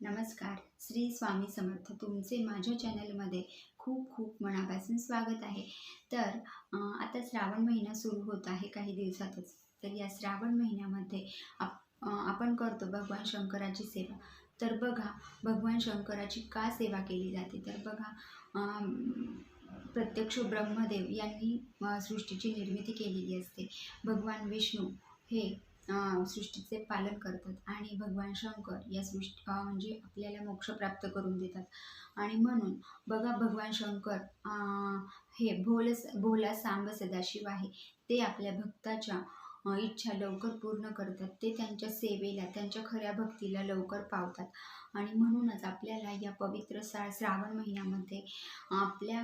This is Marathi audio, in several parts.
नमस्कार. श्री स्वामी समर्थ तुमचे माझ्या चॅनलमध्ये खूप खूप मनापासून स्वागत आहे. तर आता श्रावण महिना सुरू होत आहे काही दिवसातच. तर या श्रावण महिन्यामध्ये आप आपण करतो भगवान शंकराची सेवा. तर बघा भगवान शंकराची का सेवा केली जाते? तर बघा प्रत्यक्ष ब्रह्मदेव यांनी सृष्टीची निर्मिती केलेली असते. भगवान विष्णू हे सृष्टीचे पालन करतात आणि भगवान शंकर या सृष्टी म्हणजे आपल्याला मोक्ष प्राप्त करून देतात. आणि म्हणून बघा भगवान शंकर हे भोल भोला सांब सदाशिव आहे. ते आपल्या भक्ताच्या इच्छा लवकर पूर्ण करतात. ते त्यांच्या सेवेला त्यांच्या खऱ्या भक्तीला लवकर पावतात. आणि म्हणूनच आपल्याला या पवित्र सा श्रावण महिन्यामध्ये आपल्या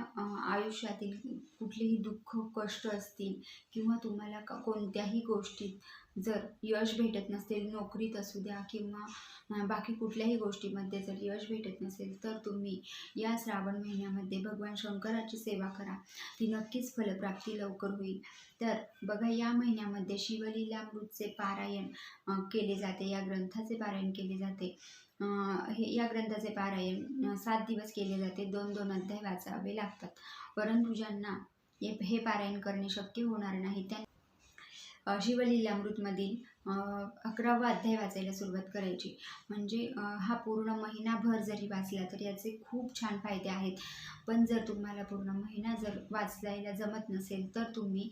आयुष्यातील कुठलेही दुःख कष्ट असतील किंवा तुम्हाला का कोणत्याही गोष्टीत जर यश भेटत नसेल नोकरीत असू द्या किंवा बाकी कुठल्याही गोष्टीमध्ये जर यश भेटत नसेल तर तुम्ही या श्रावण महिन्यामध्ये भगवान शंकराची सेवा करा. ती नक्कीच फलप्राप्ती लवकर होईल. तर बघा या महिन्यामध्ये शिवलीलामृतचे पारायण केले जाते. या ग्रंथाचे पारायण केले जाते. हे या ग्रंथाचे पारायण सात दिवस केले जाते. दोन दोन अध्याय वाचावे लागतात. परंतु ज्यांना हे पारायण करणे शक्य होणार नाही. त्या शिवलीलामृतमधील अकरावा अध्याय वाचायला सुरुवात करायची. म्हणजे हा पूर्ण महिनाभर जरी वाचला तर याचे खूप छान फायदे आहेत. पण जर तुम्हाला पूर्ण महिना जर वाचायला जमत नसेल तर तुम्ही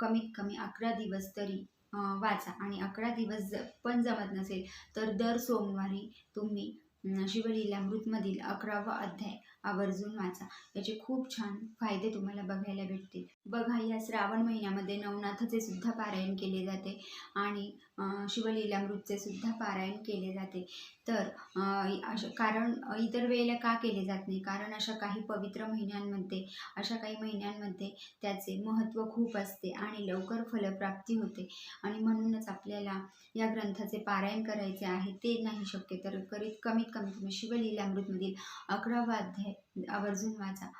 कमीत कमी अकरा दिवस तरी वाचा. आणि अकरा दिवस ज पण जमत नसेल तर दर सोमवारी तुम्ही अं, शिवलीलामृतमधील अकरावा अध्याय आवर्जून वाचा. याचे खूप छान फायदे तुम्हाला बघायला भेटतील. बघा या श्रावण महिन्यामध्ये नवनाथाचे सुद्धा पारायण केले जाते आणि शिवलीलामृतचे सुद्धा पारायण केले जाते. तर अशा कारण इतर वेळेला का केले जात नाही? कारण अशा काही पवित्र महिन्यांमध्ये अशा काही महिन्यांमध्ये त्याचे महत्त्व खूप असते आणि लवकर फलप्राप्ती होते. आणि म्हणूनच आपल्याला या ग्रंथाचे पारायण करायचे आहे ते नाही शक्य. तर करीत कमीत कमी तुम्ही शिवलीलामृतमधील अकरावा अध्याय आवर्जून वाचा.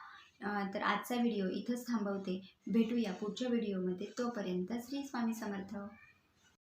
तर आजचा व्हिडिओ इथंच थांबवते. भेटूया पुढच्या व्हिडिओमध्ये. तोपर्यंत श्री स्वामी समर्थ.